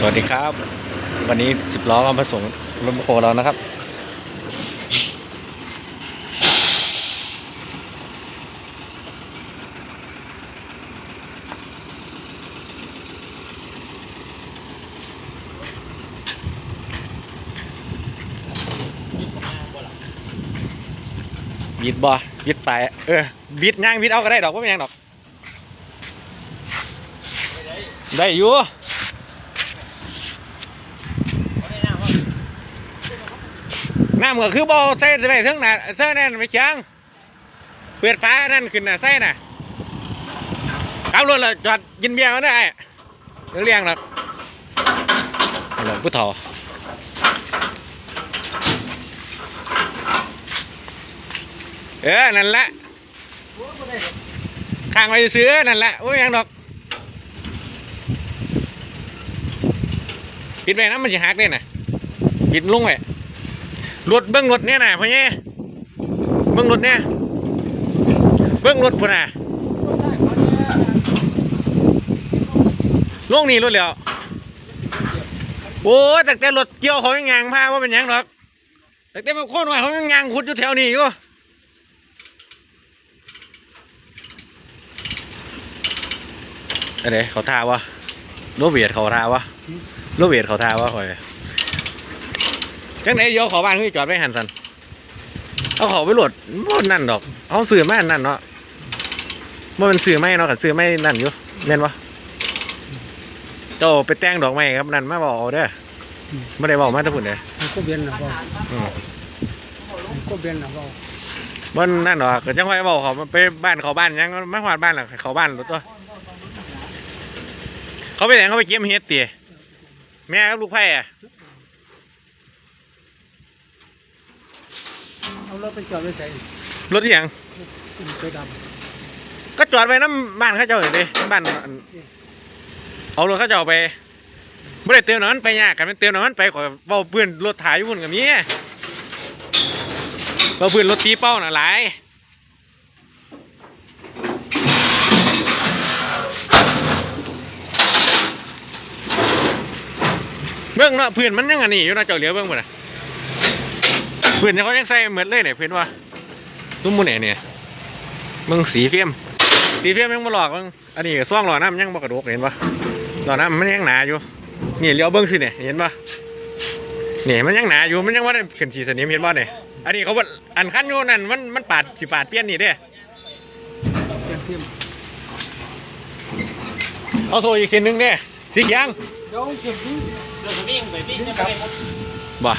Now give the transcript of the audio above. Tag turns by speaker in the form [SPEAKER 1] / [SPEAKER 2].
[SPEAKER 1] สวัสดีครับ วันนี้สิบล้อมาผสมรถแมโคเรานะครับ บิดบ่บิดไปเออ บิดย่างบิดเอาก็ได้ดอกว่าเป็นหยังดอก ได้อยู่ น้ำก็คือบ่ใส่ไปเทั้งน่ะเสื้อนั่นไม่เชียงเปิดฟ้านั่นขึ้นน่ะใส่น่ะขับรถแล้วจอดกินเบียร์มาได้เรื่องเลี้ยงหรอกหลวงผู้เฒ่าเออ นั่นแหละข้างไปซื้อ นั่นแหละโอ้ยยังดอกปิดไปนะมันจะหักเลยนะปิดลงไป รถเบิ้งรถเนี่ยนะพ่อเนี่ยเบิ้งรถเนี่ยเบิ้งรถพุ่นน่ะลงนี่รถแล้วโอ้แต่แต่รถเกี่ยวเขายังยางพาว่าเป็นยังหรอกแต่แต่บางคนว่าเขายังยางขุดอยู่แถวนี้อยู่อะไรเขาทาวะโรเบียดเขาทาวะรถเวทเขาทาว่าคอย จังไหนโยเขาบ้านคือจอดไว้หันสันเอาเขาไปโหลดบ่นั่นดอก เอาสื่อมานั่นเนาะว่ามันสื่อไม่เนาะกับสื่อไม่นั่นอยู่แม่นวะเจ้าไปแต่งดอกไม้ครับนั่นมาบอกเอาเด้อไม่ได้บอกมาแตะพุ่นเด้อ
[SPEAKER 2] มันก็เบียนนะเบา
[SPEAKER 1] อืม
[SPEAKER 2] มันก็เบียนนะเบา
[SPEAKER 1] บ่นั่นดอกก็จังไว้บอกเขาไปบ้านเขาบ้านยังไม่หวาดบ้านหรอกเขาบ้านรถตัวเขาไปไหนเขาไปเก็บเฮ็ดตีแม่กับลูกไผ่อะ
[SPEAKER 2] เอา รถไปจอดไว้ใส่
[SPEAKER 1] รถอหย่าง
[SPEAKER 2] ไปด
[SPEAKER 1] ก็จอดไว้น้ำบ้านเขาเจ้าอยู่ดิบ้านอันเอารถเขาเจ้าไปไม่ได้เติมน้ำมันไปยากกันไม่เติมน้ำมันไปขอเบาเพื่อนรถถ่ายอยู่บนกับนี้เบาเพื่อนรถตีเป้าน่ะหลายเบื้องเนาะเพื่อนมันยังอันนี้อยู่เนาะเจ้าเหลียวเบื้องบ่น่ะ เพื่อนเขายังใส่เหมือนเลยเนี่ยเพื่อนว่าตุ้มมุนเนี่ยเนี่ยเบิ่งสีเฟียมสีเฟียมยังบ่หลอกมึงอันนี้ก็ซ่องหล่อน้ำยังบ่กระดกเห็นปะหล่อน้ำมันยังหนาอยู่นี่เลี้ยวเบิ้งสิเนี่ยเห็นปะนี่มันยังหนาอยู่มันยังว่าได้ขึ้นสีสนิมเห็นปะเนี่ยอันนี้เขาว่าอันขั้นอยู่นั่นมันมันปาดสิปาดเปลี่ยนนี่เด้ำ
[SPEAKER 2] เปลี่ยนเทียม
[SPEAKER 1] เอาโซ่อีกทีนึงเด้สีเขียง
[SPEAKER 2] เดี๋ยวเก็บนี้
[SPEAKER 3] เราจะวิ่งไปวิ่งจะไปหมด
[SPEAKER 1] บ่